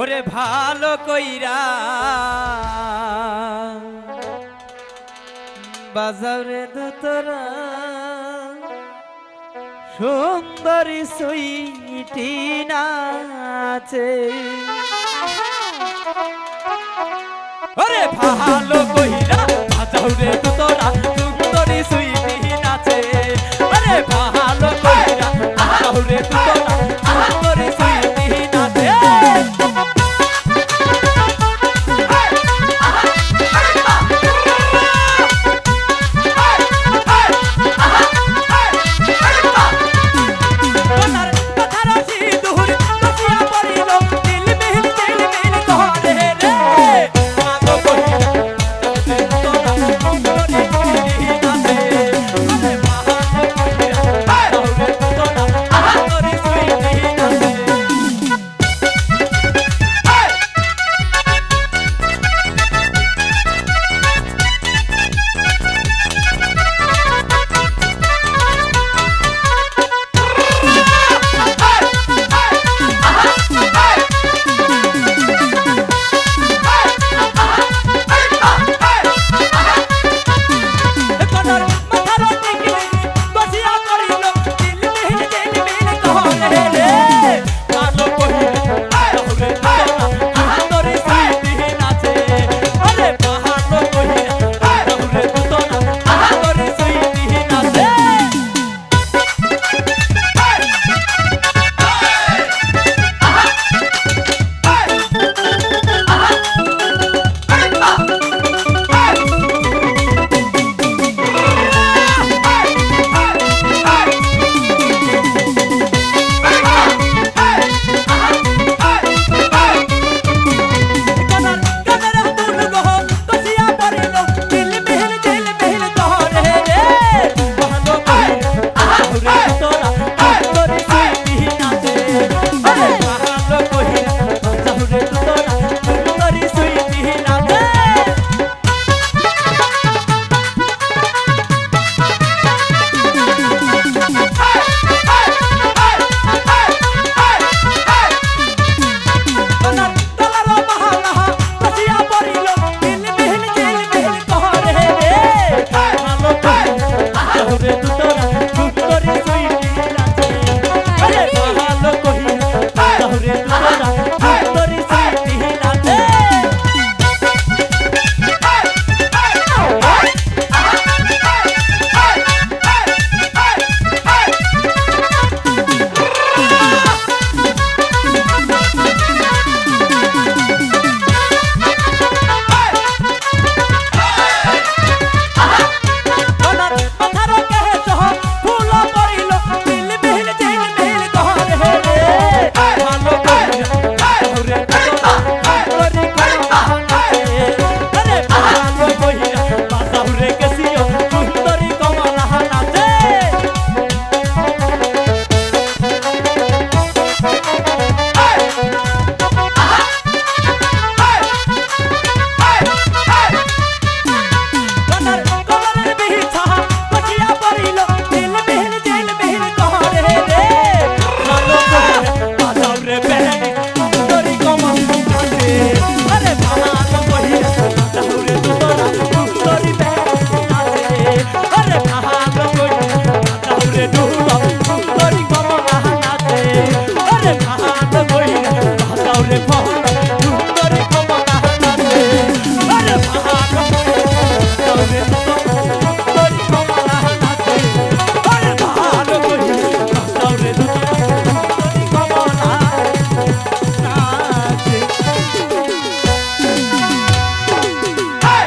ওরে ভালো কইরা। বাজারে দুতরা, সুন্দরী সুইটি নাচে। ওরে ভালো কইরা, বাজারে দুতরা, সুন্দরী সুইটি নাচে। ওরে ভালো